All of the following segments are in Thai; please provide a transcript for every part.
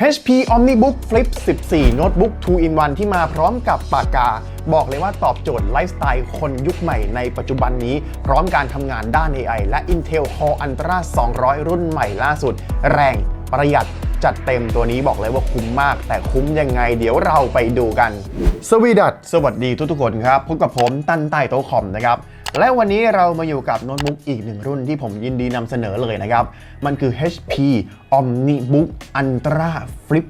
HP OmniBook Flip 14 โน้ตบุ๊ก2 in 1ที่มาพร้อมกับปากกา บอกเลยว่าตอบโจทย์ไลฟ์สไตล์คนยุคใหม่ในปัจจุบันนี้ พร้อมการทำงานด้าน AI และ Intel Core Ultra 200 รุ่นใหม่ล่าสุด แรงประหยัดจัดเต็มตัวนี้บอกเลยว่าคุ้มมาก แต่คุ้มยังไงเดี๋ยวเราไปดูกัน สวีดัตสวัสดีทุกๆคนครับ พบกับผมตั้นใต้โต๊ะคอมนะครับ และวันนี้เรามาอยู่กับโน้ตบุ๊กอีกหนึ่งรุ่นที่ผมยินดีนำเสนอเลยนะครับ มันคือ HP OmniBook Ultra Flip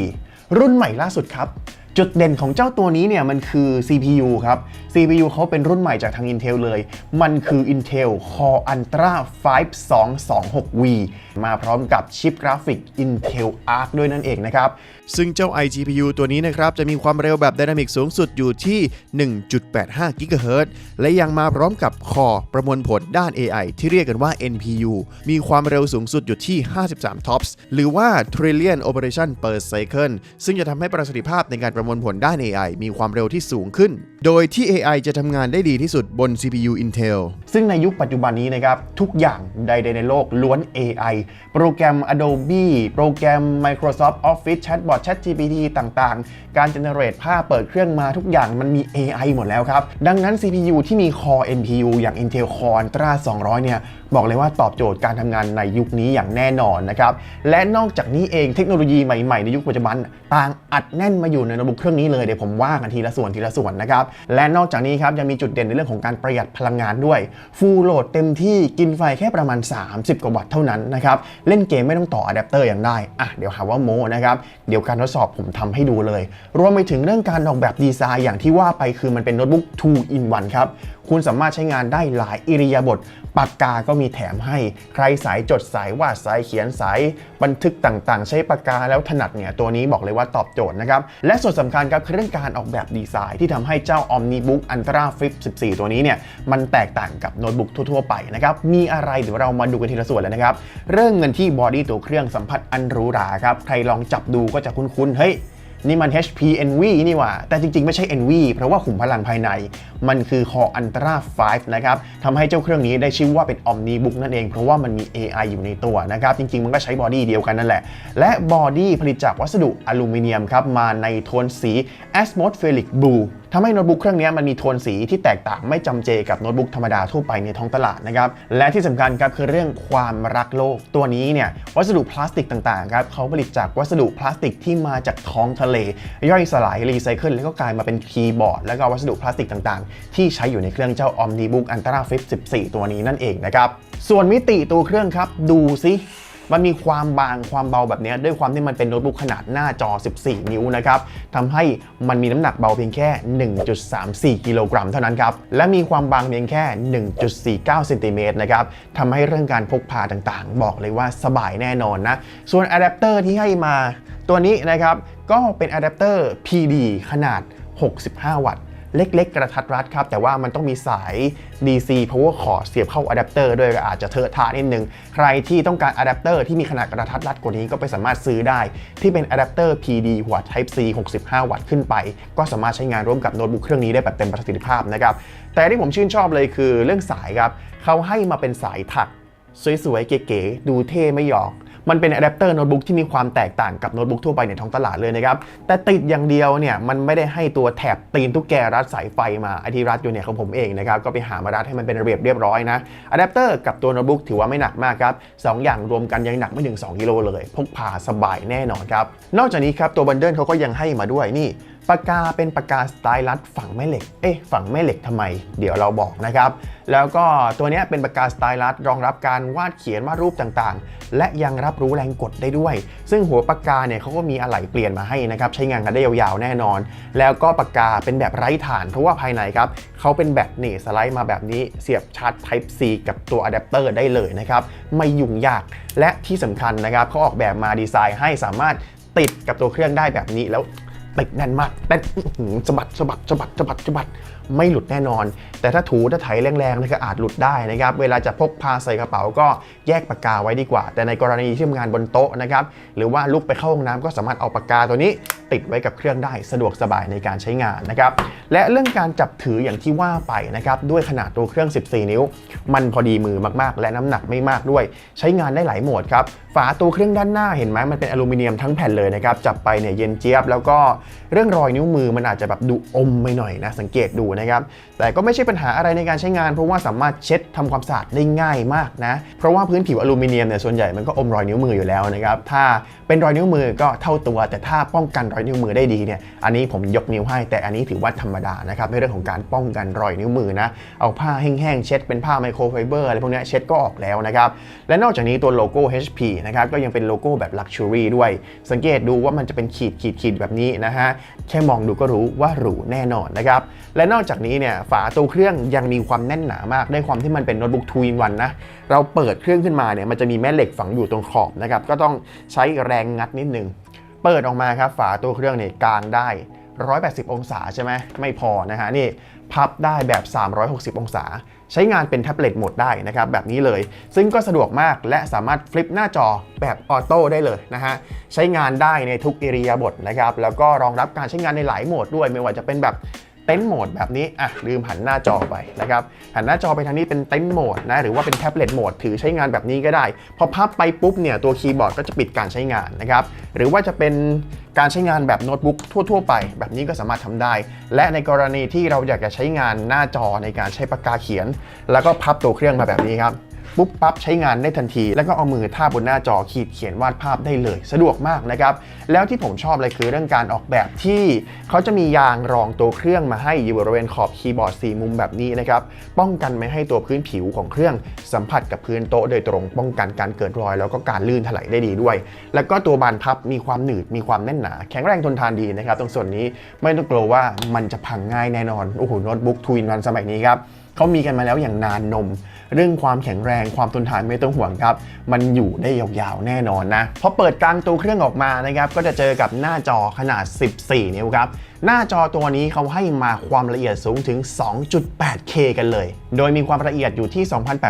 14 รุ่นใหม่ล่าสุดครับ จุดเด่นของเจ้าตัวนี้เนี่ยมันคือ CPU ครับ CPU เขาเป็นรุ่นใหม่จากทาง Intel เลย มันคือ Intel Core Ultra 5226V มาพร้อมกับชิปกราฟิก Intel Arc ด้วยนั่นเองนะครับ ซึ่งเจ้า iGPU ตัวนี้นะครับ จะมีความเร็วแบบ Dynamic สูงสุดอยู่ที่ 1.85 GHz และยังมาพร้อมกับคอประมวลผลด้าน AI ที่เรียกกันว่า NPU มีความเร็วสูงสุดอยู่ที่ 53 TOPS หรือว่า Trillion Operation per Cycle ซึ่งจะทำให้ประสิทธิภาพในการประมวลผลด้าน AI มีความเร็วที่สูงขึ้น โดยที่ AI จะทำงานได้ดีที่สุดบน CPU Intel ซึ่งในยุคปัจจุบันนี้นะครับ ทุกอย่างใดๆในโลกล้วน AI โปรแกรม Adobe โปรแกรม Microsoft Office Chatbot ChatGPT ต่างๆ การ generate ภาพเปิดเครื่องมาทุกอย่างมันมี AI หมดแล้วครับ ดังนั้น CPU ที่มี Core NPU อย่าง Intel Core Ultra 200 เนี่ย บอกเลยว่าตอบโจทย์การทำงานในยุคนี้อย่างแน่นอนนะครับ และนอกจากนี้เองเทคโนโลยีใหม่ๆในยุคปัจจุบัน ต่างอัดแน่นมาอยู่ในโน้ตบุ๊กเครื่องนี้เลยเดี๋ยวผมว่ากันทีละส่วนทีละส่วนนะครับ และนอกจากนี้ครับยังมีจุดเด่นในเรื่องของการประหยัดพลังงานด้วย ฟูลโหลดเต็มที่กินไฟแค่ประมาณ 30 กว่าวัตต์เท่านั้นนะครับ เล่นเกมไม่ต้องต่ออะแดปเตอร์อย่างได้อะเดี๋ยวหาว่าโมนะครับเดี๋ยวการทดสอบผมทำให้ดูเลย รวมไปถึงเรื่องการออกแบบดีไซน์อย่างที่ว่าไปคือมันเป็นโน้ตบุ๊ก2 in 1ครับคุณสามารถใช้งานได้หลายอิริยาบถ ปากกาก็มีแถมให้ ใครสายจดสายวาดสายเขียนสายบันทึกต่างๆ ใช้ปากกาแล้วถนัดเนี่ยตัวนี้บอกเลยว่าตอบโจทย์นะครับ และส่วนสำคัญครับคือเรื่องการออกแบบดีไซน์ที่ทำให้เจ้า OmniBook Ultra Flip 14 ตัวนี้เนี่ยมันแตกต่างกับโน้ตบุ๊กทั่วๆไปนะครับมีอะไรเดี๋ยวเรามาดูกันทีละส่วนเลยนะครับเริ่มกันที่บอดี้ตัวเครื่องสัมผัสอันหรูหราครับใครลองจับดูก็จะคุ้นๆเฮ้ย นี่มัน HP Envy นี่หว่า แต่จริงๆ ไม่ใช่ Envy เพราะว่าขุมพลังภายใน มันคือ Core Ultra 5 นะครับทำให้เจ้าเครื่องนี้ได้ชื่อว่าเป็น Omnibook นั่นเอง เพราะว่ามันมี AI อยู่ในตัวนะครับ จริงๆ มันก็ใช้บอดี้เดียวกันนั่นแหละ และบอดี้ผลิตจากวัสดุอลูมิเนียมครับ มาในโทนสี Atmospheric Blue ทำให้โน้ตบุ๊กเครื่องนี้มันมีโทนสีที่แตกต่างไม่จำเจกับโน้ตบุ๊กธรรมดาทั่วไปในท้องตลาดนะครับและที่สำคัญครับคือเรื่องความรักโลกตัวนี้เนี่ยวัสดุพลาสติกต่างๆครับเขาผลิตจากวัสดุพลาสติกที่มาจากท้องทะเล ย่อยสลายรีไซเคิลแล้วก็กลายมาเป็นคีย์บอร์ด แล้วก็วัสดุพลาสติกต่างๆ ที่ใช้อยู่ในเครื่องเจ้า Omnibook Ultra Flip 14 ตัวนี้นั่นเองนะครับส่วนมิติตัวเครื่องครับดูซิ มันมีความบางความเบาแบบนี้ด้วยความที่มันเป็นโน้ตบุ๊กขนาดหน้าจอ 14 นิ้วนะครับทำให้มันมีน้ำหนักเบาเพียงแค่ 1.34 กิโลกรัมเท่านั้นครับ และมีความบางเพียงแค่ 1.49 เซนติเมตรนะครับทำให้เรื่องการพกพาต่างๆ บอกเลยว่าสบายแน่นอนนะ ส่วนอะแดปเตอร์ที่ให้มาตัวนี้นะครับก็เป็นอะแดปเตอร์ PD ขนาด 65 วัตต์ เล็กๆ กระทัดรัดครับ แต่ว่ามันต้องมีสาย DC power cord เสียบเข้าอะแดปเตอร์ด้วยก็อาจจะเทอะทะนิดนึง ใครที่ต้องการอะแดปเตอร์ที่มีขนาดกระทัดรัดกว่านี้ก็ไปสามารถซื้อได้ ที่เป็นอะแดปเตอร์ PD หัว Type C 65 วัตต์ขึ้นไป ก็สามารถใช้งานร่วมกับโน้ตบุ๊กเครื่องนี้ได้แบบเต็มประสิทธิภาพนะครับแต่ที่ผมชื่นชอบเลยคือเรื่องสายครับเขาให้มาเป็นสายถักสวยๆเก๋ๆดูเท่ไม่หยอก มันเป็นอะแดปเตอร์โน้ตบุ๊กที่มีความแตกต่างกับโน้ตบุ๊กทั่วไปในท้องตลาดเลยนะครับ แต่ติดอย่างเดียวเนี่ยมันไม่ได้ให้ตัวแถบตีนทุกแกรัดสายไฟมาไอที่รัดอยู่เนี่ยของผมเองนะครับ ก็ไปหามารัดให้มันเป็นระเบียบเรียบร้อยนะอะแดปเตอร์กับตัวโน้ตบุ๊กถือว่าไม่หนักมากครับสองอย่างรวมกันยังหนักไม่ถึง2กิโลเลย พกพาสบายแน่นอนครับ นอกจากนี้ครับตัวบันเดิลเขาก็ยังให้มาด้วยนี่ ปากกาเป็นปากกาสไตลัสฝังแม่เหล็ก เอ๊ะฝังแม่เหล็กทำไม เดี๋ยวเราบอกนะครับ แล้วก็ตัวนี้เป็นปากกาสไตลัสรองรับการวาดเขียนวาดรูปต่างๆ และยังรับรู้แรงกดได้ด้วย ซึ่งหัวปากกาเนี่ยเขาก็มีอะไหล่เปลี่ยนมาให้นะครับ ใช้งานกันได้ยาวๆแน่นอน แล้วก็ปากกาเป็นแบบไร้ฐาน เพราะว่าภายในครับเขาเป็นแบบนี่สไลด์มาแบบนี้เสียบชาร์จ Type C กับตัวอะแดปเตอร์ได้เลยนะครับ ไม่ยุ่งยาก และที่สำคัญนะครับเขาออกแบบมาดีไซน์ให้สามารถติดกับตัวเครื่องได้แบบนี้แล้ว ติดแน่นมากแต่สะบัดสะบัดสะบัดสะบัดสะบัดไม่หลุดแน่นอน แต่ถ้าถูถ้าไถแรงๆนี่ก็อาจหลุดได้นะครับ เวลาจะพกพาใส่กระเป๋าก็แยกปากกาไว้ดีกว่า แต่ในกรณีที่ทำงานบนโต๊ะนะครับหรือว่าลุกไปเข้าห้องน้ำก็สามารถเอาปากกาตัวนี้ ติดไว้กับเครื่องได้สะดวกสบายในการใช้งานนะครับและเรื่องการจับถืออย่างที่ว่าไปนะครับด้วยขนาดตัวเครื่อง 14 นิ้ว มันพอดีมือมากๆ และน้ำหนักไม่มากด้วย ใช้งานได้หลายโหมดครับฝาตัวเครื่องด้านหน้าเห็นไหมมันเป็นอลูมิเนียมทั้งแผ่นเลยนะครับจับไปเนี่ยเย็นเจี๊ยบแล้วก็เรื่องรอยนิ้วมือมันอาจจะแบบดูอมไปหน่อยนะ สังเกตดูนะครับ แต่ก็ไม่ใช่ปัญหาอะไรในการใช้งาน เพราะว่าสามารถเช็ดทำความสะอาดได้ง่ายมากนะ เพราะว่าพื้นผิวอลูมิเนียมเนี่ยส่วนใหญ่มันก็อมรอยนิ้วมืออยู่แล้วนะครับ ถ้าเป็นรอยนิ้วมือก็เท่าตัว แต่ถ้าป้องกันรอยนิ้วมือได้ดีเนี่ย อันนี้ผมยกนิ้วให้ แต่อันนี้ถือว่าธรรมดานะครับในเรื่องของการป้องกันรอยนิ้วมือนะ เอาผ้าแห้งๆเช็ดเป็นผ้าไมโครไฟเบอร์อะไรพวกนี้เช็ดก็ออกแล้วนะครับ และนอกจากนี้ตัวโลโก้ HP นะครับก็ยังเป็นโลโก้แบบ Luxury ด้วย สังเกตดูว่ามันจะเป็นขีดขีดขีดแบบนี้นะฮะ แค่มองดูก็รู้ว่าหรูแน่นอนนะครับ และนอกจากนี้เนี่ยฝาตัวเครื่องยังมีความแน่นหนามากด้วยความที่มันเป็นโน้ตบุ๊ก2 in 1นะ เราเปิดเครื่องขึ้นมาเนี่ยมันจะมีแม่เหล็กฝังอยู่ตรงขอบนะครับ ก็ต้องใช้แรงงัดนิดนึง เปิดออกมาครับฝาตัวเครื่องเนี่ยกลางได้ 180 องศาใช่ไหมไม่พอนะฮะนี่พับได้แบบ 360 องศา ใช้งานเป็นแท็บเล็ตโหมดได้นะครับแบบนี้เลย ซึ่งก็สะดวกมากและสามารถฟลิปหน้าจอแบบออโต้ได้เลยนะฮะใช้งานได้ในทุกอิริยาบถนะครับแล้วก็รองรับการใช้งานในหลายโหมดด้วยไม่ว่าจะเป็นแบบ เต็นท์โหมดแบบนี้อะลืมหันหน้าจอไปนะครับหันหน้าจอไปทางนี้เป็นเต็นท์โหมดนะหรือว่าเป็นแท็บเล็ตโหมดถือใช้งานแบบนี้ก็ได้ พอพับไปปุ๊บเนี่ยตัวคีย์บอร์ดก็จะปิดการใช้งานนะครับหรือว่าจะเป็นการใช้งานแบบโน้ตบุ๊กทั่ว ๆ ไป แบบนี้ก็สามารถทำได้ และในกรณีที่เราอยากจะใช้งานหน้าจอในการใช้ปากกาเขียน แล้วก็พับตัวเครื่องมาแบบนี้ครับ ปุ๊บปั๊บใช้งานได้ทันที แล้วก็เอามือทาบนหน้าจอขีดเขียนวาดภาพได้เลย สะดวกมากนะครับแล้วที่ผมชอบเลยคือเรื่องการออกแบบที่เขาจะมียางรองตัวเครื่องมาให้อยู่บริเวณขอบคีย์บอร์ด4มุมแบบนี้นะครับป้องกันไม่ให้ตัวพื้นผิวของเครื่องสัมผัสกับพื้นโต๊ะโดยตรงป้องกันการเกิดรอย แล้วก็การลื่นถลายได้ดีด้วย แล้วก็ตัวบานพับมีความหนืดมีความแน่นหนา แข็งแรงทนทานดีนะครับตรงส่วนนี้ไม่ต้องกลัวว่ามันจะพังง่ายแน่นอนโอ้โหโน้ตบุ๊กทวินวันสมัยนี้ครับเขามีกันมาแล้วอย่างนานนม เรื่องความแข็งแรงความทนทานไม่ต้องห่วงครับ มันอยู่ได้ยาวๆแน่นอนนะพอเปิดกลางตัวเครื่องออกมานะครับก็จะเจอกับหน้าจอขนาด 14 นิ้วครับ หน้าจอตัวนี้เขาให้มาความละเอียดสูงถึง 2.8K กันเลย โดยมีความละเอียดอยู่ที่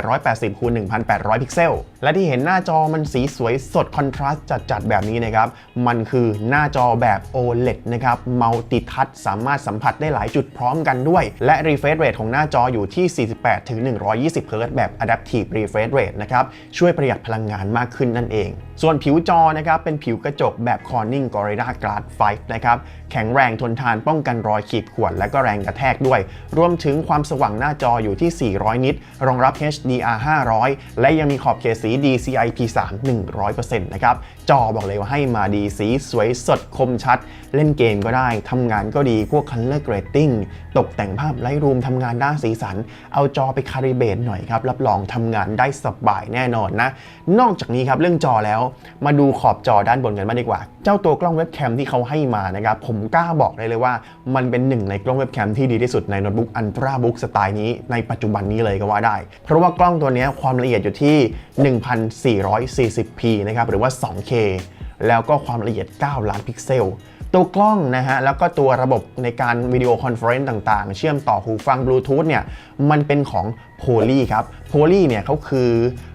2880คูณ1800 พิกเซล และที่เห็นหน้าจอมันสีสวยสดคอนทราสต์จัดๆ แบบนี้นะครับ มันคือหน้าจอแบบ OLED นะครับมัลติทัชสามารถสัมผัสได้หลายจุดพร้อมกันด้วย และ refresh rate ของหน้าจออยู่ที่ 48ถึง120 Hz แบบ adaptive refresh rate นะครับช่วยประหยัดพลังงานมากขึ้นนั่นเอง ส่วนผิวจอนะครับเป็นผิวกระจกแบบ Corning Gorilla Glass 5นะครับแข็งแรงทนทานป้องกันรอยขีดข่วนและก็แรงกระแทกด้วย รวมถึงความสว่างหน้าจออยู่ที่ 400 นิต รองรับ HDR 500 และยังมีขอบเขตสี DCI P3 100%นะครับ จอบอกเลยว่าให้มาดีสีสวยสดคมชัด เล่นเกมก็ได้ทำงานก็ดีพวก Color Grading ตกแต่งภาพไลท์รูมทำงานด้านสีสัน เอาจอไปคาลิเบตหน่อยครับ รับรองทำงานได้สบายแน่นอนนะ นอกจากนี้ครับเรื่องจอแล้ว มาดูขอบจอด้านบนกันมางดีกว่า เจ้าตัวกล้องเว็บแคมที่เขาให้มานะครับ ผมกล้าบอกเลได้เลยว่ามันเป็นหนึ่งในกล้องเว็บแคมที่ดีที่สุดในโน้ตบุ๊กอันตราบุ๊กสไตล์นี้ในปัจจุบันนี้เลยก็ว่าได้ เพราะว่ากล้องตัวนี้ความละเอียดอยู่ที่ 1440p นะครับหรือว่า 2K แล้วก็ความละเอียด 9 ล้านพิกเซลตัวกล้องนะฮะ แล้วก็ตัวระบบในการวิดีโอคอนเฟอเรนซ์ต่างๆ เชื่อมต่อหูฟังบลูทูธเนี่ย มันเป็นของ Poly ครับ Poly เนี่ยเขาคือ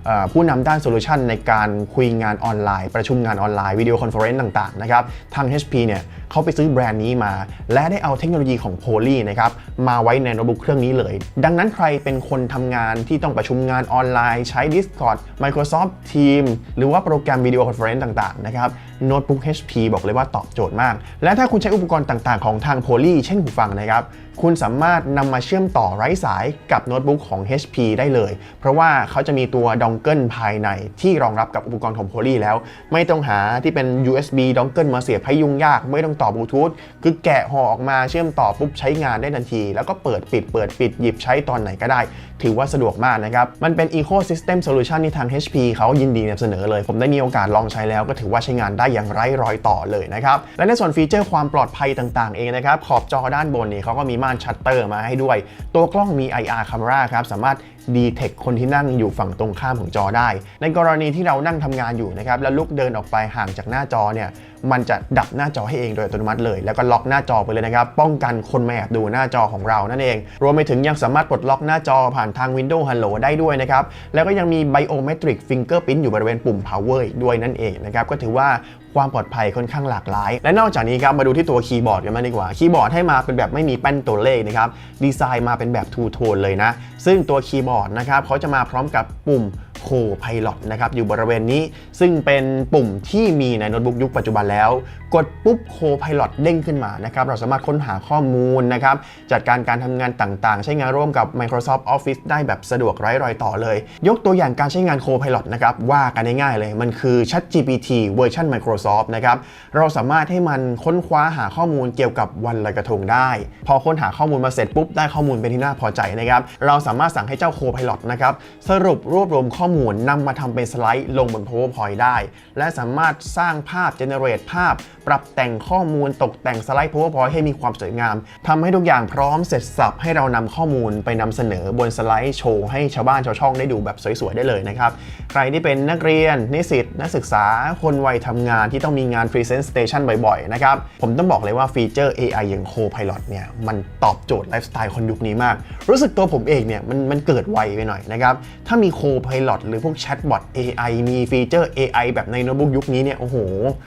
อผู้นำด้านโซลูชันในการคุยงานออนไลน์ ประชุมงานออนไลน์วิดีโอคอนเฟอเรนซ์ต่างๆนะครับทาง HP เนี่ยเขาไปซื้อแบรนด์นี้มา และได้เอาเทคโนโลยีของ Poly นะครับมาไว้ในโน้ตบุ๊กเครื่องนี้เลย ดังนั้นใครเป็นคนทำงานที่ต้องประชุมงานออนไลน์ ใช้ Discord Microsoft Teams หรือว่าโปรแกรมวิดีโอคอนเฟอเรนซ์ต่างๆนะครับโน้ตบุ๊ก HP บอกเลยว่าตอบโจทย์มาก และถ้าคุณใช้อุปกรณ์ต่างๆ ของทาง Poly เช่นหูฟังนะครับ คุณสามารถนำมาเชื่อมต่อไร้สายกับโน้ตบุ๊กของ HP ได้เลย เพราะว่าเขาจะมีตัวดองเกิลภายในที่รองรับกับอุปกรณ์ของ Poly แล้ว ไม่ต้องหาที่เป็น USB ดองเกิลมาเสียบให้ยุ่งยาก ไม่ต้องต่อบลูทูธคือแกะห่อออกมาเชื่อมต่อปุ๊บใช้งานได้ทันที แล้วก็เปิดปิดเปิดปิดหยิบใช้ตอนไหนก็ได้ ถือว่าสะดวกมากนะครับ มันเป็น Ecosystem Solution ที่ทาง HP เขายินดีนำเสนอเลย ผมได้มีโอกาสลองใช้แล้ว ก็ถือว่าใช้งานได้อย่างไร้รอยต่อเลยนะครับและในส่วนฟีเจอร์ความปลอดภัยต่าง ๆ เองนะครับขอบจอด้านบนนี่เขาก็มีมานชัตเตอร์มาให้ด้วย ตัวกล้องมี IR camera ครับสามารถ ดีเทคคนที่นั่งอยู่ฝั่งตรงข้ามของจอได้ ในกรณีที่เรานั่งทำงานอยู่นะครับแล้วลุกเดินออกไปห่างจากหน้าจอเนี่ยมันจะดับหน้าจอให้เองโดยอัตโนมัติเลย แล้วก็ล็อกหน้าจอไปเลยนะครับ ป้องกันคนมาแอบดูหน้าจอของเรานั่นเอง รวมไปถึงยังสามารถปลดล็อกหน้าจอผ่านทาง Windows Hello ได้ด้วยนะครับ แล้วก็ยังมี Biometric Fingerprint อยู่บริเวณปุ่ม Power ด้วยนั่นเองนะครับ ก็ถือว่าความปลอดภัยค่อนข้างหลากหลาย และนอกจากนี้ครับมาดูที่ตัวคีย์บอร์ดกันมางดีกว่า คีย์บอร์ดให้มาเป็นแบบไม่มีแป้นตัวเลขนะครับ ดีไซน์มาเป็นแบบทูโทนเลยนะ ซึ่งตัวคีย์บอร์ดนะครับเขาจะมาพร้อมกับปุ่ม โคไพลอตนะครับอยู่บริเวณนี้ซึ่งเป็นปุ่มที่มีในโน้ตบุ๊กยุคปัจจุบันแล้ว กดปุ๊บโคไพลอตเด้งขึ้นมานะครับเราสามารถค้นหาข้อมูลนะครับจัดการการทำงานต่างๆ ใช้งานร่วมกับ Microsoft Office ได้แบบสะดวกไร้รอยต่อเลย ยกตัวอย่างการใช้งานโคไพลอตนะครับว่ากันง่ายๆเลยมันคือ ChatGPT เวอร์ชัน Microsoft นะครับเราสามารถให้มันค้นคว้าหาข้อมูลเกี่ยวกับวันลอยกระทงได้ พอค้นหาข้อมูลมาเสร็จปุ๊บได้ข้อมูลเป็นที่น่าพอใจนะครับเราสามารถสั่งให้เจ้าโคไพลอตนะครับสรุปรวบรวมข้อมูลนำมาทำเป็นสไลด์ลงบน PowerPoint ได้ และสามารถสร้างภาพ generate ภาพ ปรับแต่งข้อมูลตกแต่งสไลด์ PowerPoint ให้มีความสวยงามทำให้ทุกอย่างพร้อมเสร็จสับให้เรานำข้อมูลไปนำเสนอบนสไลด์โชว์ให้ชาวบ้านชาวช่องได้ดูแบบสวยๆได้เลยนะครับใครที่เป็นนักเรียนนิสิตนักศึกษาคนวัยทำงานที่ต้องมีงาน Presentation บ่อยๆนะครับผมต้องบอกเลยว่าฟีเจอร์ AI อย่าง Copilot เนี่ยมันตอบโจทย์ไลฟ์สไตล์คนยุคนี้มาก รู้สึกตัวผมเองเนี่ยมันมันเกิดไวไปหน่อยนะครับถ้ามี Copilot หรือพวกแชทบอท AI มีฟีเจอร์ AI แบบในโน้ตบุ๊กยุคนี้เนี่ยโอ้โห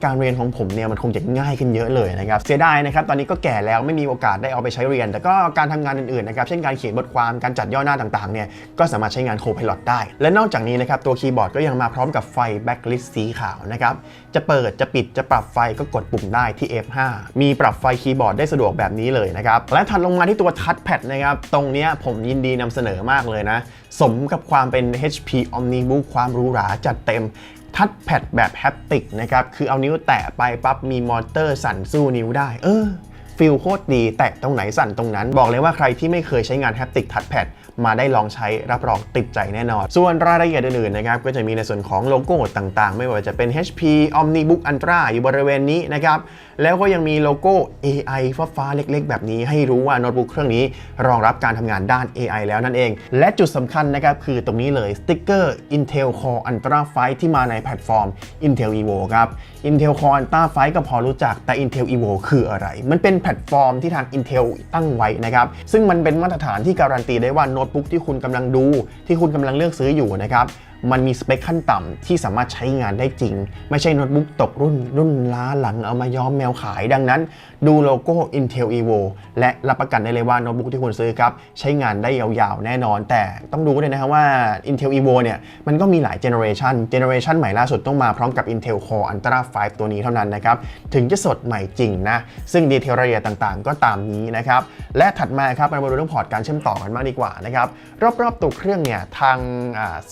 การเรียนของผมเนี่ยมันคงจะง่ายขึ้นเยอะเลยนะครับ เสียดายนะครับ ตอนนี้ก็แก่แล้วไม่มีโอกาสได้เอาไปใช้เรียน แต่ก็การทำงานอื่นๆนะครับ เช่นการเขียนบทความการจัดย่อหน้าต่างๆเนี่ยก็สามารถใช้งาน Copilot ได้ และนอกจากนี้นะครับตัวคีย์บอร์ดก็ยังมาพร้อมกับไฟ Backlist สีขาวนะครับจะเปิดจะปิดจะปรับไฟก็กดปุ่มได้ที่ F5 มีปรับไฟคีย์บอร์ดได้สะดวกแบบนี้เลยนะครับและถัดลงมาที่ตัวทัชแพดนะครับตรงนี้ผมยินดีนำเสนอมากเลยนะสมกับความเป็น HP Omnibook ความหรูหราจัดเต็มทัชแพดแบบแฮปติกนะครับ คือเอานิ้วแตะไปปั๊บมีมอเตอร์สั่นสู้นิ้วได้ เออฟิลโคตรดี แตะตรงไหนสั่นตรงนั้น บอกเลยว่าใครที่ไม่เคยใช้งานแฮปติกทัชแพดมาได้ลองใช้รับรองติดใจแน่นอน ส่วนรายละเอียดอื่นๆนะครับก็จะมีในส่วนของโลโก้ต่างๆ ไม่ว่าจะเป็น HP Omnibook Ultra อยู่บริเวณนี้นะครับแล้วก็ยังมีโลโก้ AI ฟ้าๆเล็ก ๆ แบบนี้ ให้รู้ว่าโน้ตบุ๊กเครื่องนี้รองรับการทำงานด้าน AI แล้วนั่นเอง และจุดสำคัญนะครับคือตรงนี้เลยสติ๊กเกอร์ Intel Core Ultra 5ที่มาในแพลตฟอร์ม Intel Evo ครับ Intel Core Ultra 5ก็พอรู้จักแต่ Intel Evo คืออะไร มันเป็นแพลตฟอร์มที่ทาง Intel ตั้งไว้นะครับซึ่งมันเป็นมาตรฐานที่การันตีได้ว่าโน้้ตบุ๊กที่คุณกำลังดู ที่คุณกำลังเลือกซื้ออยู่นะครับมันมีสเปคขั้นต่ำที่สามารถใช้งานได้จริง ไม่ใช่โน้ตบุ๊กตกรุ่นรุ่นล้าหลังเอามาย้อมแมวขายดังนั้น ดูโลโก้ Intel Evo และรับประกันได้เลยว่าโน้ตบุ๊กที่คุณซื้อครับ ใช้งานได้ยาวๆ แน่นอน แต่ต้องรู้เลยนะครับว่า Intel Evo เนี่ย มันก็มีหลายเจเนอเรชันเจเนอเรชันใหม่ล่าสุดต้องมาพร้อมกับ Intel Core Ultra 5 ตัวนี้เท่านั้นนะครับ ถึงจะสดใหม่จริงนะ ซึ่งดีเทลรายละเอียดต่างๆ ก็ตามนี้นะครับ และถัดมาครับมาดูเรื่องพอร์ตการเชื่อมต่อกันมากดีกว่านะครับรอบๆตัวเครื่องเนี่ยทาง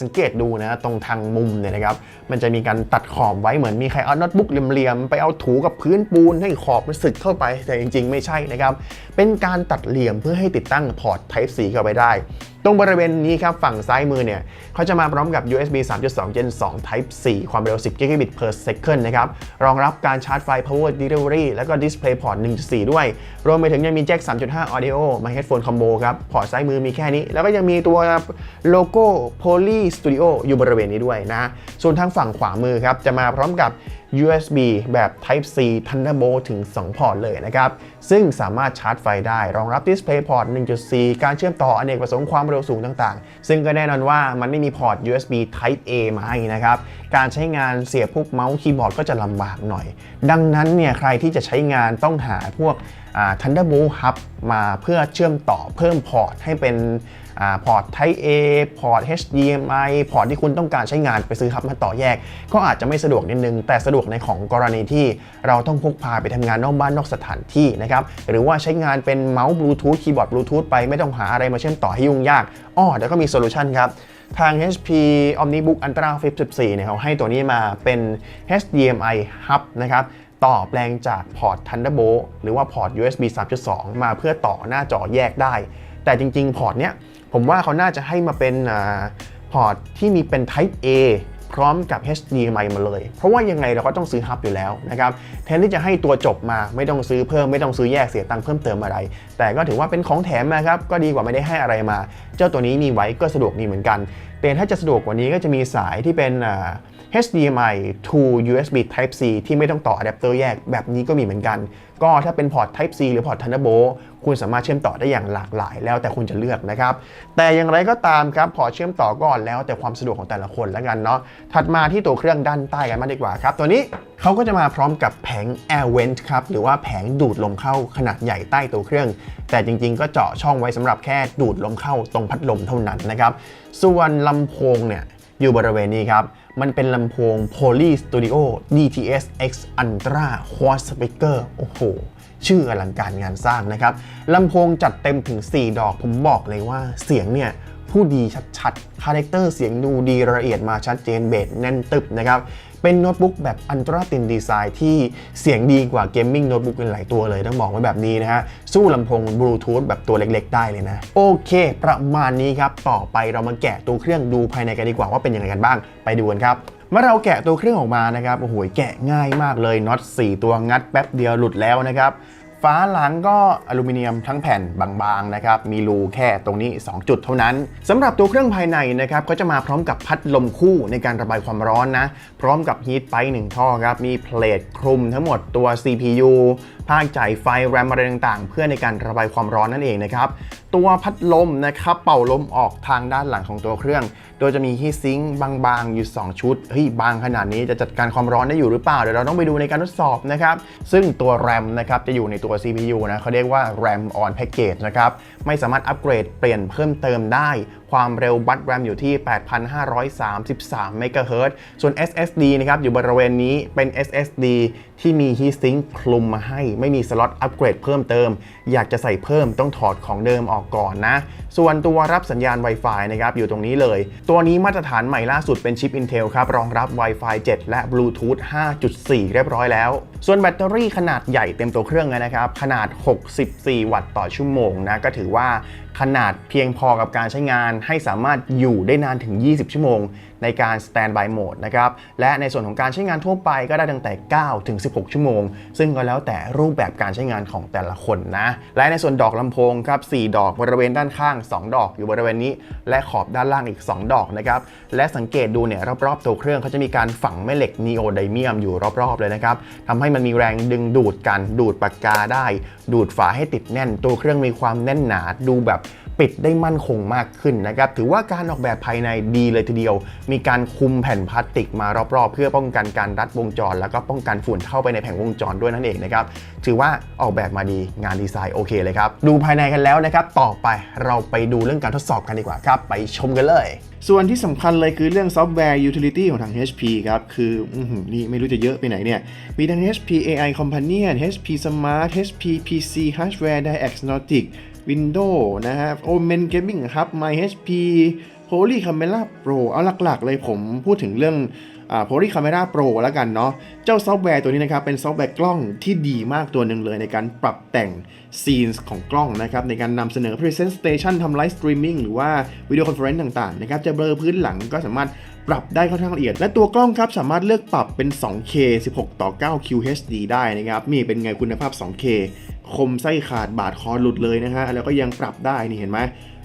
สังเกตดูนะตรงทางมุมเนี่ยนะครับมันจะมีการตัดขอบไว้เหมือนมีใครเอาโน้ตบุ๊กเหลี่ยมๆไปเอาถูกับพื้นปูนให้ขอบมันสึกเข้าไปแต่จริง ๆ ไม่ใช่นะครับเป็นการตัดเหลี่ยมเพื่อให้ติดตั้งพอร์ต Type C เข้าไปได้ ตรงบริเวณนี้ครับฝั่งซ้ายมือเนี่ยเขาจะมาพร้อมกับ USB 3.2 Gen 2 Type C ความเร็ว 10 Gigabit per second นะครับ รองรับการชาร์จไฟ Power Delivery แล้วก็ Display Port 1.4 ด้วย รวมไปถึงยังมีแจ็ค 3.5 Audio มา Headphone Combo ครับ พอร์ตซ้ายมือมีแค่นี้ แล้วก็ยังมีตัวโลโก้ Poly Studio อยู่บริเวณนี้ด้วยนะ ส่วนทางฝั่งขวามือครับจะมาพร้อมกับ USB แบบ Type C Thunderbolt ถึง 2 พอร์ตเลยนะครับซึ่งสามารถชาร์จไฟได้ รองรับ Display Port 1.4 การเชื่อมต่ออเนกประสงค์ความเร็วสูงต่างๆ ซึ่งก็แน่นอนว่ามันไม่มีพอร์ต USB Type A มาให้นะครับ การใช้งานเสียบพวกเมาส์คีย์บอร์ดก็จะลำบากหน่อย ดังนั้นเนี่ยใครที่จะใช้งานต้องหาพวก Thunderbolt Hub มาเพื่อเชื่อมต่อเพิ่มพอร์ตให้เป็นพอร์ต Type A พอร์ต HDMI พอร์ตที่คุณต้องการใช้งานไปซื้อฮับมาต่อแยก ก็อาจจะไม่สะดวกนิดนึง แต่สะดวกในของกรณีที่เราต้องพกพาไปทำงานนอกบ้านนอกสถานที่นะครับ หรือว่าใช้งานเป็นเมาส์บลูทูธคีย์บอร์ดบลูทูธไปไม่ต้องหาอะไรมาเชื่อมต่อให้ยุ่งยากอ้อเดี๋ยวก็มีโซลูชันครับทาง HP Omnibook Ultra Flip 14เนี่ยเขาให้ตัวนี้มาเป็น HDMI Hub นะครับ ต่อแปลงจากพอร์ต Thunderbolt หรือว่าพอร์ต USB 3.2 มาเพื่อต่อหน้าจอแยกได้ แต่จริง ๆ พอร์ตเนี้ยผมว่าเขาน่าจะให้มาเป็นพอร์ตที่มีเป็น Type A พร้อมกับ HDMI มาเลย เพราะว่ายังไงเราก็ต้องซื้อฮับอยู่แล้วนะครับแทนที่จะให้ตัวจบมาไม่ต้องซื้อเพิ่มไม่ต้องซื้อแยกเสียตังค์เพิ่มเติมอะไร แต่ก็ถือว่าเป็นของแถมนะครับ ก็ดีกว่าไม่ได้ให้อะไรมา เจ้าตัวนี้มีไว้ก็สะดวกดีเหมือนกัน แต่ถ้าจะสะดวกกว่านี้ก็จะมีสายที่เป็น HDMI to USB Type C ที่ไม่ต้องต่ออะแดปเตอร์แยกแบบนี้ก็มีเหมือนกัน ก็ถ้าเป็นพอร์ต Type C หรือพอร์ต Thunderbolt คุณสามารถเชื่อมต่อได้อย่างหลากหลายแล้วแต่คุณจะเลือกนะครับ แต่อย่างไรก็ตามครับพอเชื่อมต่อก่อนแล้วแต่ความสะดวกของแต่ละคนแล้วกันเนาะถัดมาที่ตัวเครื่องด้านใต้กันมากดีกว่าครับ ตัวนี้เขาก็จะมาพร้อมกับแผง Air Vent ครับหรือว่าแผงดูดลมเข้าขนาดใหญ่ใต้ตัวเครื่อง แต่จริงๆ ก็เจาะช่องไว้สำหรับแค่ดูดลมเข้าตรงพัดลมเท่านั้นนะครับส่วนลำโพงเนี่ยอยู่บริเวณนี้ครับ มันเป็นลำโพง Poly Studio DTS X Ultra Quad Speaker โอ้โห ชื่ออลังการงานสร้างนะครับลำโพงจัดเต็มถึง 4 ดอกผมบอกเลยว่าเสียงเนี่ยผู้ดีชัดๆ คาแรคเตอร์เสียงดูดีละเอียดมาชัดเจนเบสแน่นตึบนะครับ เป็นโน้ตบุ๊กแบบอันตราตินดีไซน์ที่เสียงดีกว่าเกมมิ่งโน้ตบุ๊กหลายตัวเลยต้องบอกไว้แบบนี้นะฮะ สู้ลำโพงบลูทูธแบบตัวเล็กๆ ได้เลยนะ โอเค ประมาณนี้ครับ ต่อไปเรามาแกะตัวเครื่องดูภายในกันดีกว่าว่าเป็นยังไงกันบ้างไปดูกันครับเมื่อเราแกะตัวเครื่องออกมานะครับโอ้โหแกะง่ายมากเลยน็อต4 ตัวงัดแป๊บเดียวหลุดแล้วนะครับ ฝาหลังก็อลูมิเนียมทั้งแผ่นบางๆนะครับ มีรูแค่ตรงนี้ 2 จุดเท่านั้นสำหรับตัวเครื่องภายในนะครับก็จะมาพร้อมกับพัดลมคู่ในการระบายความร้อนนะ พร้อมกับฮีทไปหนึ่งท่อครับ มีเพลทคลุมทั้งหมดตัว CPU ภาคจ่ายไฟแรมอะไรต่างๆ เพื่อในการระบายความร้อนนั่นเองนะครับ ตัวพัดลมนะครับเป่าลมออกทางด้านหลังของตัวเครื่อง โดยจะมีฮีทซิงค์บางๆ อยู่ 2 ชุด เฮ้ย บางขนาดนี้จะจัดการความร้อนได้อยู่หรือเปล่า เดี๋ยวเราต้องไปดูในการทดสอบนะครับ ซึ่งตัวแรมนะครับจะอยู่ในตัว CPU นะเขาเรียกว่า RAM on package นะครับไม่สามารถอัปเกรดเปลี่ยนเพิ่มเติมได้ ความเร็วบัต RAM อยู่ที่ 8,533 เมกะเฮิรตส่วน SSD นะครับอยู่บริเวณนี้เป็น SSD ที่มี heatsink คลุมมาให้ ไม่มีสล็อตอัปเกรดเพิ่มเติม อยากจะใส่เพิ่มต้องถอดของเดิมออกก่อนนะ ส่วนตัวรับสัญญาณ Wi-Fi นะครับอยู่ตรงนี้เลย ตัวนี้มาตรฐานใหม่ล่าสุดเป็นชิป Intel ครับ รองรับ Wi-Fi 7 และ Bluetooth 5.4 เรียบร้อยแล้ว ส่วนแบตเตอรี่ขนาดใหญ่เต็มตัวเครื่องเลยนะครับ ขนาด 64 วัตต์ต่อชั่วโมงนะก็ถือ ว่า ขนาดเพียงพอกับการใช้งานให้สามารถอยู่ได้นานถึง 20 ชั่วโมง ในการ Standby Mode นะครับ และในส่วนของการใช้งานทั่วไปก็ได้ตั้งแต่ 9 ถึง 16 ชั่วโมง ซึ่งก็แล้วแต่รูปแบบการใช้งานของแต่ละคนนะ และในส่วนดอกลำโพงครับ 4 ดอกบริเวณด้านข้าง 2 ดอกอยู่บริเวณนี้ และขอบด้านล่างอีก 2 ดอกนะครับ และสังเกตดูเนี่ยรอบๆตัวเครื่องเขาจะมีการฝังแม่เหล็กนีโอไดเมียมอยู่รอบๆเลยนะครับทำให้มันมีแรงดึงดูดกันดูดปากกาได้ ดูดฝาให้ติดแน่น ตัวเครื่องมีความแน่นหนาดูแบบ ปิดได้มั่นคงมากขึ้นนะครับถือว่าการออกแบบภายในดีเลยทีเดียว มีการคุมแผ่นพลาสติกมารอบๆ เพื่อป้องกันการรัดวงจร แล้วก็ป้องกันฝุ่นเข้าไปในแผงวงจรด้วยนั่นเองนะครับถือว่าออกแบบมาดีงานดีไซน์โอเคเลยครับดูภายในกันแล้วนะครับต่อไปเราไปดูเรื่องการทดสอบกันดีกว่าครับ ไปชมกันเลยส่วนที่สำคัญเลยคือเรื่องซอฟต์แวร์ utility ของทาง HP ครับ คืออนี่ไม่รู้จะเยอะไปไหนเนี่ย มีทั้ง HP AI Companion HP Smart HP PC Hardware Diagnostic Windows นะฮะ Omen Gaming Hub My HP Poly Camera Pro เอาหลักๆเลยผมพูดถึงเรื่อง อ่า Poly Camera Pro แล้วกันเนาะเจ้าซอฟต์แวร์ตัวนี้นะครับเป็นซอฟต์แวร์กล้องที่ดีมากตัวหนึ่งเลยในการปรับแต่ง scenes ของกล้องนะครับในการนำเสนอ presentation ทำ live streaming หรือว่าวิดีโอคอนเฟอเรนซ์ต่างๆนะครับจะเบลอพื้นหลังก็สามารถปรับได้ค่อนข้างละเอียด และตัวกล้องครับสามารถเลือกปรับเป็น 2K 16 ต่อ 9 QHD ได้นะครับนี่เป็นไงคุณภาพ 2K คมไส้ขาดบาดคอหลุดเลยนะฮะแล้วก็ยังปรับได้นี่เห็นไหม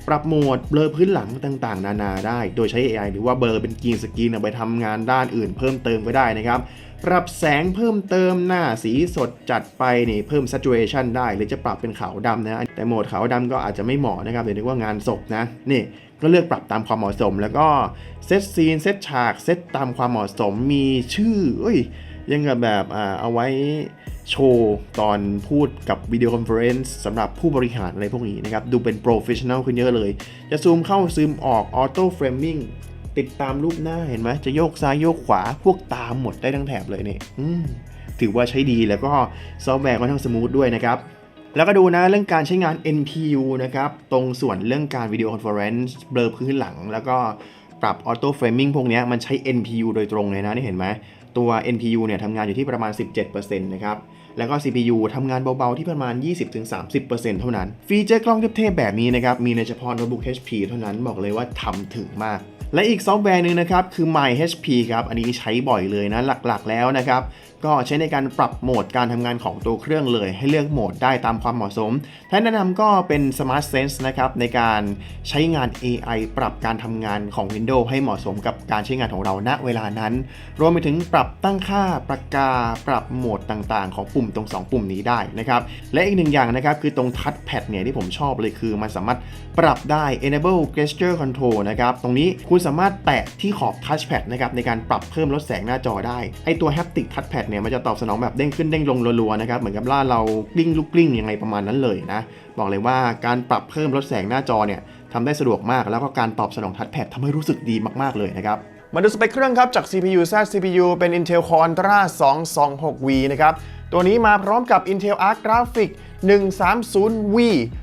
ปรับโหมดเบลอพื้นหลังต่างๆ นานาได้ โดยใช้ AI หรือว่าเบลอเป็นกรีนสกรีนเอาไปทำงานด้านอื่นเพิ่มเติมก็ได้นะครับปรับแสงเพิ่มเติมหน้าสีสดจัดไปนี่เพิ่ม saturation ได้ หรือจะปรับเป็นขาวดำนะแต่โหมดขาวดำก็อาจจะไม่เหมาะนะครับเดี๋ยวนึกว่างานศพนะนี่ก็เลือกปรับตามความเหมาะสม แล้วก็เซตซีนเซตฉากเซตตามความเหมาะสมมีชื่อเอ้ยยังกับแบบอ่าเอาไว้ โชว์ตอนพูดกับวิดีโอคอนเฟอเรนซ์สำหรับผู้บริหารอะไรพวกนี้นะครับ ดูเป็นโปรเฟชชั่น a ลขึ้นเยอะเลย จะซูมเข้าซูมออกออโต้เฟรมมิ่งติดตามรูปหน้าเห็นไหมจะโยกซ้ายโยกขวาพวกตามหมดได้ทั้งแถบเลยเนี่อืมถือว่าใช้ดีแล้วก็ซอฟต์แวร์ค่อนข้งสมูทด้วยนะครับ แล้วก็ดูนะเรื่องการใช้งาน NPU นะครับ ตรงส่วนเรื่องการวิดีโอคอนเฟอเรนซ์เบลอพื้นหลัง แล้วก็ปรับออโต้เฟรมมิ่งพวกนี้มันใช้ NPU โดยตรงเลยนะนี่เห็นไหม ตัว NPU เนี่ยทำงานอยู่ที่ประมาณ 17%นะครับ แล้วก็ CPU ทำงานเบาๆ ที่ประมาณ 20-30%เท่านั้น ฟีเจอร์กล้องเทพๆแบบนี้นะครับ มีในเฉพาะโน้ตบุ๊ก HP เท่านั้นบอกเลยว่าทำถึงมาก และอีกซอฟต์แวร์หนึ่งนะครับ คือ MyHP ครับ อันนี้ใช้บ่อยเลยนะ หลักๆแล้วนะครับ ก็ใช้ในการปรับโหมดการทำงานของตัวเครื่องเลย ให้เลือกโหมดได้ตามความเหมาะสมท่านแนะนำก็เป็น Smart Sense นะครับในการใช้งาน AI ปรับการทำงานของ Windows ให้เหมาะสมกับการใช้งานของเราณเวลานั้น รวมไปถึงปรับตั้งค่าปากกา ปรับโหมดต่างๆ ของปุ่มตรง 2 ปุ่มนี้ได้นะครับ และอีกหนึ่งอย่างนะครับ คือตรง Touchpad เนี่ยที่ผมชอบเลยคือ มันสามารถปรับได้ enable gesture control นะครับ ตรงนี้คุณสามารถแตะที่ขอบ touchpad นะครับในการปรับเพิ่มลดแสงหน้าจอได้ไอตัว haptic touchpad เนี่ยมันจะตอบสนองแบบเด้งขึ้นเด้งลงรัวๆนะครับเหมือนกับล่าเรากลิ้งลูกกลิ้งยังไงประมาณนั้นเลยนะบอกเลยว่าการปรับเพิ่มลดแสงหน้าจอเนี่ยทำได้สะดวกมากแล้วก็การตอบสนอง touchpad ทำให้รู้สึกดีมากๆเลยนะครับมาดูสเปคเครื่องครับจาก CPU Z CPU เป็น Intel Core Ultra 226V นะครับ ตัวนี้มาพร้อมกับ Intel Arc Graphic 130V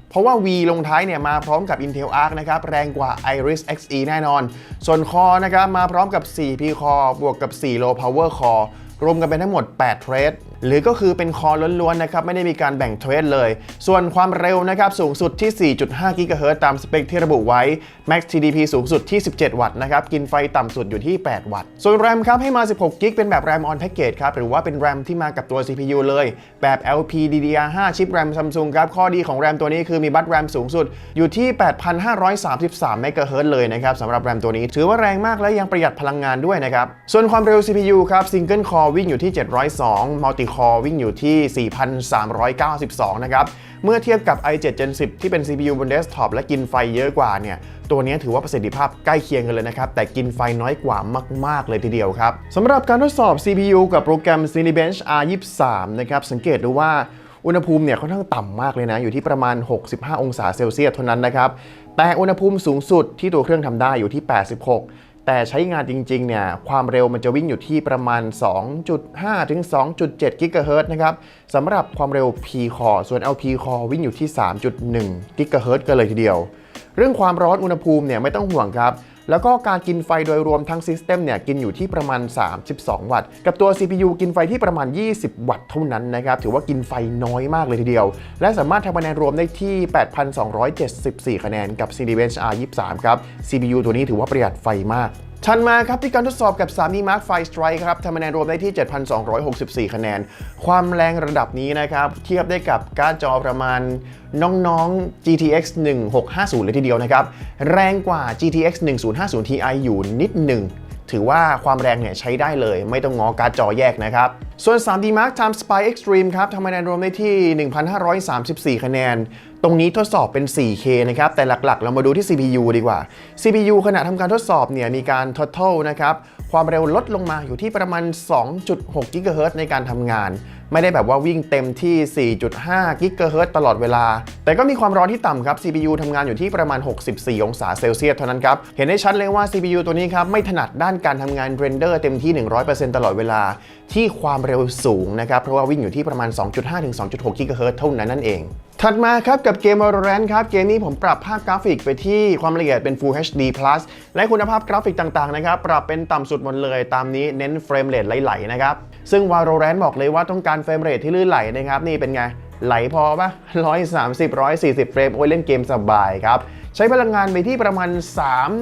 เพราะว่า V ลงท้ายเนี่ยมาพร้อมกับ Intel Arc นะครับ แรงกว่า Iris Xe แน่นอน ส่วน Core นะครับมาพร้อมกับ 4P Core บวกกับ 4 Low Power Core รวมกันเป็นทั้งหมด 8 เทรด หรือก็คือเป็นคอล้วนๆนะครับไม่ได้มีการแบ่งเทรดเลย ส่วนความเร็วนะครับสูงสุดที่ 4.5 GHz ตตามสเปคที่ระบุไว้ Max TDP สูงสุดที่ 17 วัตต์นะครับกินไฟต่ำสุดอยู่ที่ 8 วัตต์ ส่วน RAM ครับให้มา 16 g b เป็นแบบ RAM on package ครับหรือว่าเป็น RAM ที่มากับตัว CPU เลย แบบ LPDDR5 ชิป RAM Samsung ครับข้อดีของ RAM ตัวนี้คือมีบัต RAM สูงสุดอยู่ที่ 8,533 MHz เฮิรตเลยนะครับสำหรับ RAM ตัวนี้ ถือว่าแรงมากและยังประหยัดพลังงานด้วยนะครับส่วนความเร็ว CPU ครับ Single Core วิ่งอยู่ที่ 702 Multi Core วิ่งอยู่ที่ 4,392 นะครับ เมื่อเทียบกับ i7 Gen 10 ที่เป็น CPU บนเดสก์ท็อปและกินไฟเยอะกว่าเนี่ย ตัวนี้ถือว่าประสิทธิภาพใกล้เคียงกันเลยนะครับ แต่กินไฟน้อยกว่ามาก ๆ เลยทีเดียวครับสำหรับการทดสอบ CPU กับโปรแกรม Cinebench R23 นะครับ สังเกตดูว่าอุณหภูมิเนี่ยค่อนข้างต่ำมากเลยนะ อยู่ที่ประมาณ 65 องศาเซลเซียสเท่านั้นนะครับ แต่อุณหภูมิสูงสุดที่ตัวเครื่องทำได้อยู่ที่ 86 แต่ใช้งานจริงๆเนี่ยความเร็วมันจะวิ่งอยู่ที่ประมาณ 2.5 ถึง 2.7 กิกะเฮิรตซ์นะครับสำหรับความเร็ว P Core ส่วน LP Core วิ่งอยู่ที่ 3.1 กิกะเฮิรตซ์กันเลยทีเดียว เรื่องความร้อนอุณหภูมิเนี่ยไม่ต้องห่วงครับ แล้วก็การกินไฟโดยรวมทั้งซิสเต็มเนี่ยกินอยู่ที่ประมาณ 32 วัตต์ กับตัว CPU กินไฟที่ประมาณ 20 วัตต์เท่านั้นนะครับ ถือว่ากินไฟน้อยมากเลยทีเดียว และสามารถทำคะแนนรวมได้ที่ 8,274 คะแนนกับ Cinebench R23 ครับ CPU ตัวนี้ถือว่าประหยัดไฟมาก ทันมาครับที่การทดสอบกับ 3D Mark Iv Strike ครับทำคะแนนรวมได้ที่ 7,264 คะแนน ความแรงระดับนี้นะครับ เทียบได้กับการ์ดจอประมาณน้องๆ GTX 1650 เลยทีเดียวนะครับ แรงกว่า GTX 1050 Ti อยู่นิดหนึ่ง ถือว่าความแรงเนี่ยใช้ได้เลย ไม่ต้องงอการ์ดจอแยกนะครับ ส่วน 3D Mark Time Spy Extreme ครับทำคะแนนรวมได้ที่ 1,534 คะแนน ตรงนี้ทดสอบเป็น 4K นะครับ แต่หลักๆ เรามาดูที่ CPU ดีกว่า CPU ขณะทำการทดสอบเนี่ยมีการ total นะครับ ความเร็วลดลงมาอยู่ที่ประมาณ 2.6 GHz ในการทำงาน ไม่ได้แบบว่าวิ่งเต็มที่ 4.5 GHz ตลอดเวลา แต่ก็มีความร้อนที่ต่ำครับ CPU ทำงานอยู่ที่ประมาณ 64 องศาเซลเซียสเท่านั้นครับ เห็นได้ชัดเลยว่า CPU ตัวนี้ครับไม่ถนัดด้านการทำงานเรนเดอร์เต็มที่ 100%ตลอดเวลา ที่ความเร็วสูงนะครับ เพราะว่าวิ่งอยู่ที่ประมาณ 2.5 ถึง 2.6 กิกะเท่านั้นนั่นเอง ถัดมาครับกับเกม Valorant ครับ เกมนี้ผมปรับภาพกราฟิกไปที่ความละเอียดเป็น Full HD Plus และคุณภาพกราฟิกต่างๆนะครับ ปรับเป็นต่ำสุดหมดเลยตามนี้เน้นเฟรมเรทไหลๆนะครับ ซึ่ง Valorant บอกเลยว่าต้องการเฟรมเรทที่ลื่นไหลนะครับนี่เป็นไง ไหลพอปะ130 140 เฟรม โอ้ยเล่นเกมสบายครับ ใช้พลังงานไปที่ประมาณ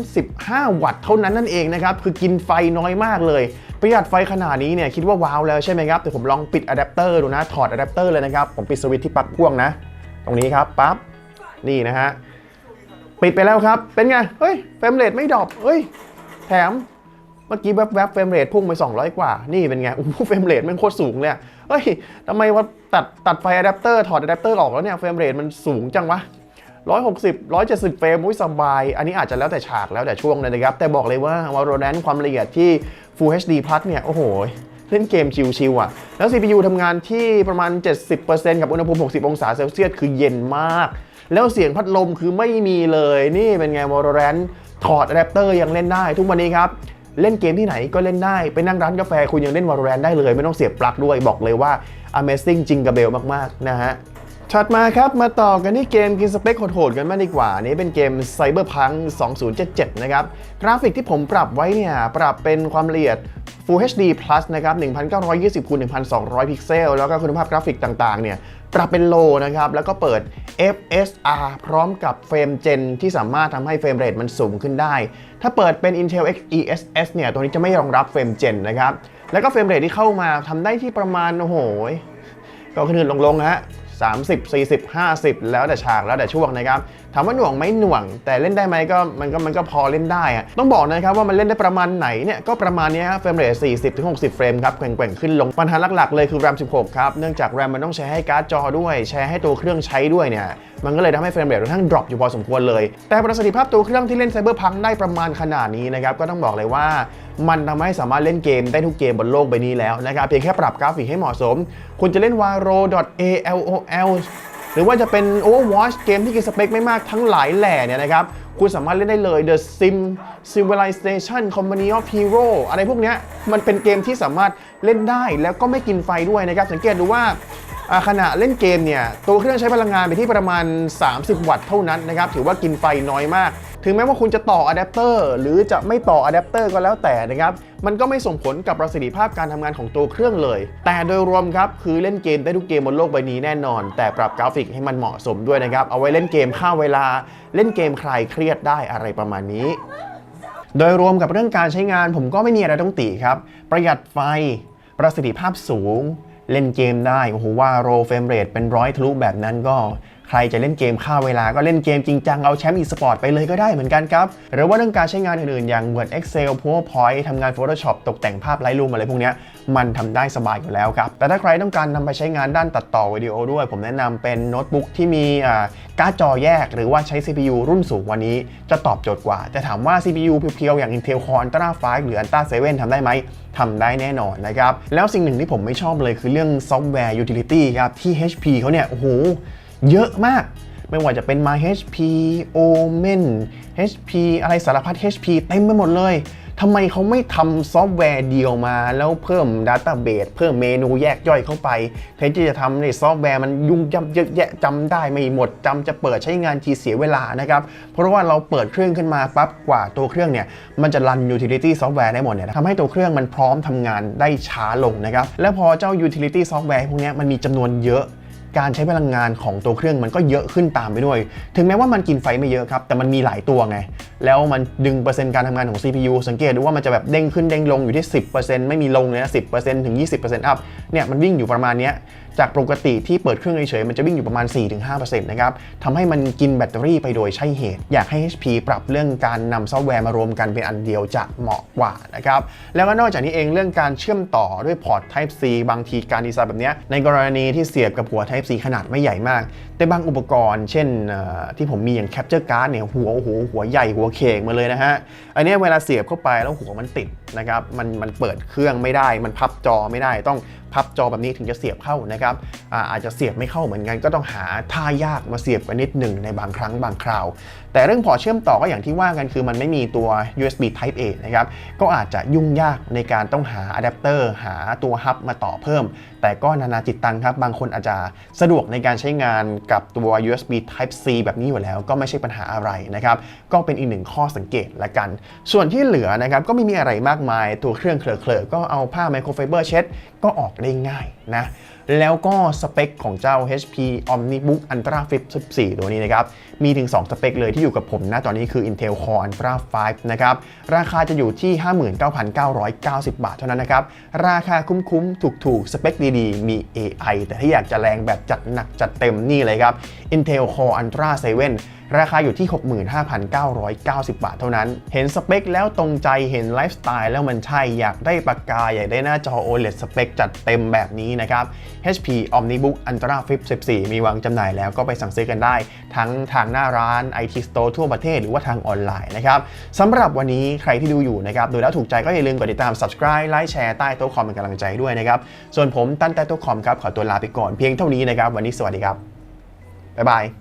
35 วัตต์เท่านั้นนั่นเองนะครับ คือกินไฟน้อยมากเลย ประหยัดไฟขนาดนี้เนี่ยคิดว่าว้าวแล้วใช่ไหมครับแต่ผมลองปิดอะแดปเตอร์ดูนะ ถอดอะแดปเตอร์เลยนะครับ ผมปิดสวิตช์ที่ปลั๊กพ่วงนะ ตรงนี้ครับปั๊บนี่นะฮะปิดไปแล้วครับ เป็นไง เฮ้ยเฟรมเรทไม่ดรอปเฮ้ย แถม เมื่อกี้แวบๆเฟรมเรทพุ่งไป 200 กว่า นี่เป็นไง โอ้โหเฟรมเรทมันโคตรสูงเลยเฮ้ยทำไมว่า ตัดตัดไฟอะแดปเตอร์ถอดอะแดปเตอร์ออกแล้วเนี่ยเฟรมเรทมันสูงจังวะ160 170 เฟรมอุ้ยสบาย อันนี้อาจจะแล้วแต่ฉากแล้วแต่ช่วงเลยนะครับ แต่บอกเลยว่า Valorant ความละเอียดที่ Full HD Plus เนี่ย โอ้โห เล่นเกมชิวๆอะ แล้ว CPU ทำงานที่ประมาณ 70%กับอุณหภูมิ 60 องศาเซลเซียสคือเย็นมาก แล้วเสียงพัดลมคือไม่มีเลย นี่เป็นไง Valorant ถอดอะแดปเตอร์ยังเล่นได้ทุกวันนี้ครับ เล่นเกมที่ไหนก็เล่นได้ ไปนั่งร้านกาแฟคุณยังเล่น Valorant ได้เลย ไม่ต้องเสียบปลั๊กด้วยบอกเลยว่า Amazing จริงกับเบลมากๆนะฮะถัดมาครับมาต่อกันที่เกมกินสเปคโหดๆกันมากดีกว่า นี้เป็นเกม Cyberpunk 2077 นะครับ กราฟิกที่ผมปรับไว้เนี่ยปรับเป็นความละเอียด Full HD Plus นะครับ 1920คูณ1200 พิกเซล แล้วก็คุณภาพกราฟิกต่างๆเนี่ย ปรับเป็นโลนะครับ แล้วก็เปิด FSR พร้อมกับเฟรมเจนที่สามารถทำให้เฟรมเรทมันสูงขึ้นได้ ถ้าเปิดเป็น Intel XeSS เนี่ย ตัวนี้จะไม่รองรับเฟรมเจนนะครับ แล้วก็เฟรมเรทที่เข้ามาทำได้ที่ประมาณ โอ้โห ก็ขึ้นลงๆนะฮะ30 40 50 แล้วแต่ฉากแล้วแต่ช่วงนะครับ ถามว่าหน่วงไหมหน่วง แต่เล่นได้ไหมก็มันก็มันก็พอเล่นได้อะต้องบอกนะครับว่ามันเล่นได้ประมาณไหนเนี่ยก็ประมาณนี้เฟรมเรท40ถึง60 เฟรมครับแกว่งๆขึ้นลงปัญหาหลักๆเลยคือ RAM 16 ครับ เนื่องจาก RAM มันต้องใช้ให้การ์ดจอด้วยแชร์ให้ตัวเครื่องใช้ด้วยเนี่ยมันก็เลยทำให้เฟรมเรทค่อนข้างดรอปอยู่พอสมควรเลย แต่ประสิทธิภาพตัวเครื่องที่เล่นไซเบอร์พังได้ประมาณขนาดนี้นะครับก็ต้องบอกเลยว่ามันทำให้สามารถเล่นเกมได้ทุกเกมบนโลกใบนี้แล้วนะครับเพียงแค่ปรับกราฟิกให้เหมาะสม คุณจะเล่น Varo.alol หรือว่าจะเป็น Overwatch เกมที่กินสเปคไม่มากทั้งหลายแหล่เนี่ยนะครับ คุณสามารถเล่นได้เลย The Sim Civilization Company of Hero อะไรพวกเนี้ยมันเป็นเกมที่สามารถเล่นได้แล้วก็ไม่กินไฟด้วยนะครับ สังเกตดูว่าอ่าขณะเล่นเกมเนี่ยตัวเครื่องใช้พลังงานไปที่ประมาณ 30 วัตต์เท่านั้นนะครับถือว่ากินไฟน้อยมาก ถึงแม้ว่าคุณจะต่ออะแดปเตอร์หรือจะไม่ต่ออะแดปเตอร์ก็แล้วแต่นะครับ มันก็ไม่ส่งผลกับประสิทธิภาพการทำงานของตัวเครื่องเลย แต่โดยรวมครับ คือเล่นเกมได้ทุกเกมบนโลกใบนี้แน่นอน แต่ปรับกราฟิกให้มันเหมาะสมด้วยนะครับ เอาไว้เล่นเกมฆ่าเวลา เล่นเกมคลายเครียดได้อะไรประมาณนี้โดยรวมกับเรื่องการใช้งานผมก็ไม่มีอะไรต้องติครับ ประหยัดไฟ ประสิทธิภาพสูง เล่นเกมได้ โอ้โหว่าโรเฟรมเรทเป็นร้อยทะลุแบบนั้นก็ ใครจะเล่นเกมฆ่าเวลาก็เล่นเกมจริงจังเอาแชมป์อีสปอร์ตไปเลยก็ได้เหมือนกันครับ หรือว่าเรื่องการใช้งานอื่นๆ อย่าง Word Excel PowerPoint ทำงาน Photoshop ตกแต่งภาพ Lightroom อะไรพวกนี้มันทำได้สบายอยู่แล้วครับ แต่ถ้าใครต้องการนำไปใช้งานด้านตัดต่อวิดีโอด้วย ผมแนะนำเป็นโน้ตบุ๊กที่มีอ่าการ์ดจอแยก หรือว่าใช้ CPU รุ่นสูงวันนี้จะตอบโจทย์กว่าแต่ถามว่า CPU เพียวๆ อย่าง Intel Core Ultra 5หรือ Ultra 7ทำได้ไหมทำได้แน่นอนนะครับ แล้วสิ่งหนึ่งที่ผมไม่ชอบเลยคือเรื่องซอฟต์แวร์ Utility ครับ ที่ HP เขาเนี่ยโอ้โห เยอะมาก ไม่ว่าจะเป็น My HP Omen HP อะไรสารพัด HP เต็มไปหมดเลยทำไมเขาไม่ทำซอฟต์แวร์เดียวมา แล้วเพิ่ม Database เพิ่มเมนูแยกย่อยเข้าไปแทนที่จะทำในซอฟต์แวร์มันยุ่งยับเยอะแยะจำได้ไม่หมดจำจะเปิดใช้งานทีเสียเวลานะครับ เพราะว่าเราเปิดเครื่องขึ้นมาปั๊บกว่าตัวเครื่องเนี่ย มันจะรัน utility ซอฟต์แวร์ได้หมดเนี่ยทำให้ตัวเครื่องมันพร้อมทำงานได้ช้าลงนะครับ และพอเจ้า utility ซอฟต์แวร์พวกนี้มันมีจำนวนเยอะ การใช้พลังงานของตัวเครื่องมันก็เยอะขึ้นตามไปด้วย ถึงแม้ว่ามันกินไฟไม่เยอะครับ แต่มันมีหลายตัวไง แล้วมันดึงเปอร์เซ็นต์การทำงานของ CPU สังเกตดูว่ามันจะแบบเด้งขึ้นเด้งลงอยู่ที่ 10%ไม่มีลงเลยนะ10%ถึง 20%อัพเนี่ยมันวิ่งอยู่ประมาณเนี้ย จากปกติที่เปิดเครื่องเฉยๆมันจะวิ่งอยู่ประมาณ 4-5%นะครับทำให้มันกินแบตเตอรี่ไปโดยใช่เหตุ อยากให้ HP ปรับเรื่องการนำซอฟต์แวร์มารวมกันเป็นอันเดียวจะเหมาะกว่านะครับแล้วก็นอกจากนี้เองเรื่องการเชื่อมต่อด้วยพอร์ต Type C บางทีการดีไซน์แบบนี้ในกรณีที่เสียบกับหัว Type C ขนาดไม่ใหญ่มาก แต่บางอุปกรณ์ เช่นที่ผมมีอย่าง Capture Card เนี่ยหัวโอ้โหหัวใหญ่หัวเข่งมาเลยนะฮะอันนี้เวลาเสียบเข้าไปแล้วหัวมันติดนะครับมันมันเปิดเครื่องไม่ได้ มันพับจอไม่ได้ต้อง พับจอแบบนี้ถึงจะเสียบเข้านะครับอาอาจจะเสียบไม่เข้าเหมือนกันก็ต้องหาท่ายากมาเสียบกันนิดหนึ่งในบางครั้งบางคราว แต่เรื่องพอเชื่อมต่อก็อย่างที่ว่ากันคือมันไม่มีตัว USB Type A นะครับก็อาจจะยุ่งยากในการต้องหาอะแดปเตอร์หาตัวฮับมาต่อเพิ่ม แต่ก็นานาจิตตังครับบางคนอาจจะสะดวกในการใช้งานกับตัว USB Type C แบบนี้อยู่แล้วก็ไม่ใช่ปัญหาอะไรนะครับก็เป็นอีกหนึ่งข้อสังเกตละกัน ส่วนที่เหลือนะครับก็ไม่มีอะไรมากมายตัวเครื่องเคลอะๆก็เอาผ้าไมโครไฟเบอร์เช็ดก็ออกได้ง่ายนะแล้วก็สเปคของเจ้า HP OmniBook Ultra Flip 14 ตัวนี้นะครับ มีถึง 2 สเปคเลยที่อยู่กับผมนะตอนนี้คือ Intel Core Ultra 5 นะครับ ราคาจะอยู่ที่ 59,990 บาทเท่านั้นนะครับ ราคาคุ้มๆ ถูกๆ สเปคดีๆ มี AI แต่ถ้าอยากจะแรงแบบจัดหนักจัดเต็มนี่เลยครับ Intel Core Ultra 7ราคาอยู่ที่ 65,990 บาทเท่านั้น เห็นสเปคแล้วตรงใจ เห็นไลฟ์สไตล์แล้วมันใช่ อยากได้ปากกา อยากได้หน้าจอ OLED สเปคจัดเต็มแบบนี้นะครับ HP OmniBook Ultra Flip 14 มีวางจำหน่ายแล้วก็ไปสั่งซื้อกันได้ ทั้งทางหน้าร้าน IT Store ทั่วประเทศหรือว่าทางออนไลน์นะครับสำหรับวันนี้ใครที่ดูอยู่นะครับดูแล้วถูกใจก็อย่าลืมกดติดตาม subscribe ไลค์แชร์ใต้โต๊ะคอมเป็นกำลังใจด้วยนะครับส่วนผมตั้นใต้โต๊ะคอมครับขอตัวลาไปก่อนเพียงเท่านี้นะครับวันนี้สวัสดีครับบ๊ายบาย